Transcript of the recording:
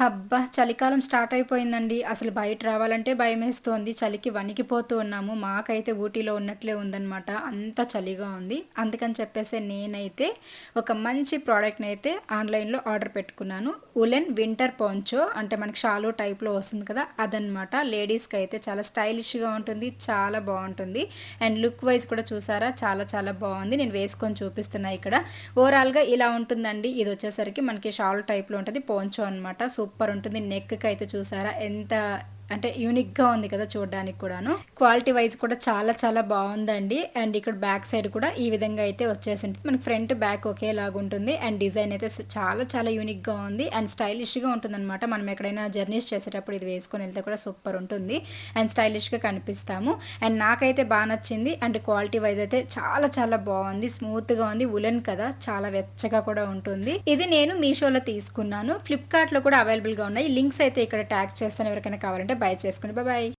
అబ్బా! చలికాలం స్టార్ట్ అయిపోయిందండి. అసలు బయట రావాలంటే భయమేస్తోంది. చలికి వణికిపోతూ ఉన్నాము. మాకైతే ఊటీలో ఉన్నట్లే ఉందనమాట. అంత చలిగా ఉంది. అందుకని చెప్పేసి నేనైతే ఒక మంచి ప్రోడక్ట్ని అయితే ఆన్‌లైన్‌లో ఆర్డర్ పెట్టుకున్నాను. ఉలెన్ వింటర్ పోంచో అంటే మనకి షాలో టైప్‌లో వస్తుంది కదా! అదనమాట. అయితే చాలా స్టైలిష్‌గా ఉంటుంది. చాలా బాగుంటుంది అండ్ లుక్ వైస్ కూడా చూసారా చాలా చాలా బాగుంది నేను వేసుకొని చూపిస్తున్నా ఇక్కడ. ఓవరాల్‌గా ఇలా ఉంటుందండి. ఇది వచ్చేసరికి మనకి షాల్ టైప్‌లో ఉంటుంది పోంచో అనమాట. సూపర్ సూపర్ ఉంటుంది. నెక్‌కి అయితే చూసారా ఎంత అంటే యూనిక్‌గా ఉంది కదా! చూడడానికి కూడాను. క్వాలిటీ వైస్ కూడా చాలా చాలా బాగుందండి అండ్ ఇక్కడ బ్యాక్ సైడ్ కూడా ఈ విధంగా అయితే వచ్చేసుంటది. మనకి ఫ్రంట్, బ్యాక్ ఒకేలాగా ఉంటుంది. అండ్ డిజైన్ అయితే చాలా చాలా యూనిక్‌గా ఉంది. అండ్ స్టైలిష్‌గా ఉంటుందన్నమాట మనం ఎక్కడైనా జర్నీస్ చేసేటప్పుడు ఇది వేసుకొని వెళ్తే కూడా సూపర్ ఉంటుంది. అండ్ స్టైలిష్‌గా కనిపిస్తాము. అండ్ నాకైతే బాగా నచ్చింది. అండ్ క్వాలిటీ వైస్ అయితే చాలా చాలా బాగుంది స్మూత్‌గా ఉంది. ఉలెన్ కదా! చాలా వెచ్చగా కూడా ఉంటుంది. ఇది నేను మీషోలో తీసుకున్నాను. ఫ్లిప్‌కార్ట్‌లో కూడా అవైలబుల్‌గా ఉన్నాయి. లింక్స్ అయితే ఇక్కడ ట్యాగ్ చేస్తాను. ఎవరికైనా కావాలంటే బై చేసుకోండి. బాబాయ్ బాయ్.